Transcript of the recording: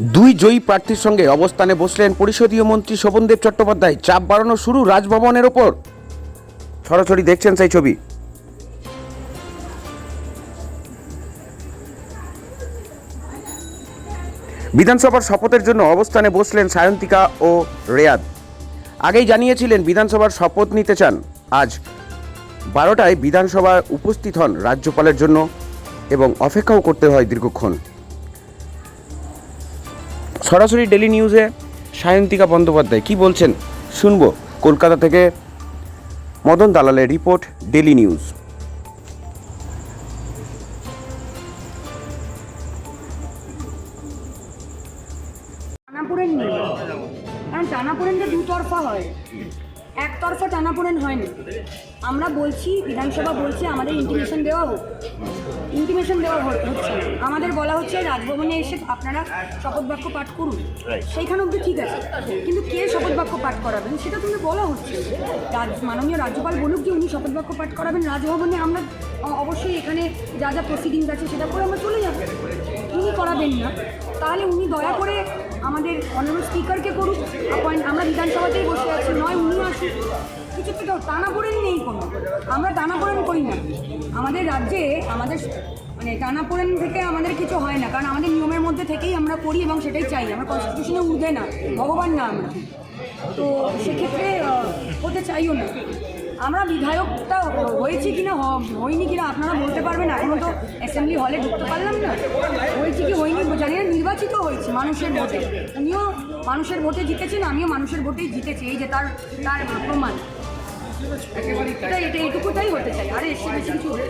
দুই জয়ী প্রার্থীর সঙ্গে অবস্থানে বসলেন পরিষদীয় মন্ত্রী শোভনদেব চট্টোপাধ্যায়। চাপ বাড়ানো শুরু রাজভবনের ওপর। সরাসরি দেখছেন সেই ছবি। বিধানসভার শপথের জন্য অবস্থানে বসলেন সায়ন্তিকা ও রেয়াদ আগেই জানিয়েছিলেন বিধানসভার শপথ নিতে চান। আজ বারোটায় বিধানসভায় উপস্থিত হন রাজ্যপালের জন্য এবং অপেক্ষাও করতে হয় দীর্ঘক্ষণ। সরাসরি ডেলি নিউজে সায়ন্তিকা বন্দ্যোপাধ্যায় কি বলছেন শুনব। কলকাতা থেকে মদন দালালের রিপোর্ট ডেলি নিউজ টানাপোড়েন হয়। একতরফা টানাপোড়েন হয় না আমরা বলছি, বিধানসভা বলছে, আমাদের ইন্টিমেশন দেওয়া হোক। ইন্টিমেশন দেওয়া হচ্ছে বলা হচ্ছে রাজভবনে এসে আপনারা শপথ বাক্য পাঠ করুন। সেইখানে অব্দি ঠিক আছে। কিন্তু কে শপথ বাক্য পাঠ করাবেন? সেটা কিন্তু বলা হচ্ছে। রাজ মাননীয় রাজ্যপাল বলুক যে উনি শপথ বাক্য পাঠ করাবেন। রাজভবনে আমরা অবশ্যই এখানে যা যা প্রসিডিংস আছে সেটা করে আমরা চলে যাব। উনি করাবেন না। তাহলে উনি দয়া করে আমাদের অন্যান্য স্পিকারকে করুক appoint- আমরা বিধানসভাতেই বসে আছি নয় উনি আসুক। কিছু তো টানাপোড়েন নেই কোনো। আমরা টানাপোড়েন করি না। আমাদের রাজ্যে আমাদের মানে টানাপোড়েন থেকে আমাদের কিছু হয় না, কারণ আমাদের নিয়মের মধ্যে থেকেই আমরা করি এবং সেটাই চাই। আমরা কনস্টিটিউশনে উঠে না, ভগবান না আমরা। তো সেক্ষেত্রে হতে চাইও না। আমরা বিধায়কটা হয়েছি কিনা, হ- হয়নি কিনা আপনারা বলতে পারবেন এখনও তো অ্যাসেম্বলি হলে ঢুকতে পারলাম না। হয়েছি কি হয়নি, জানি না, নির্বাচিত হয়েছি মানুষের ভোটে। উনিও মানুষের ভোটে জিতেছেন, আমিও মানুষের ভোটেই জিতেছি। এই যে তার তার প্রমাণ। এটা এটা এইটুকুটাই হতে চাই। আর চেয়ে বেশি কিছু না।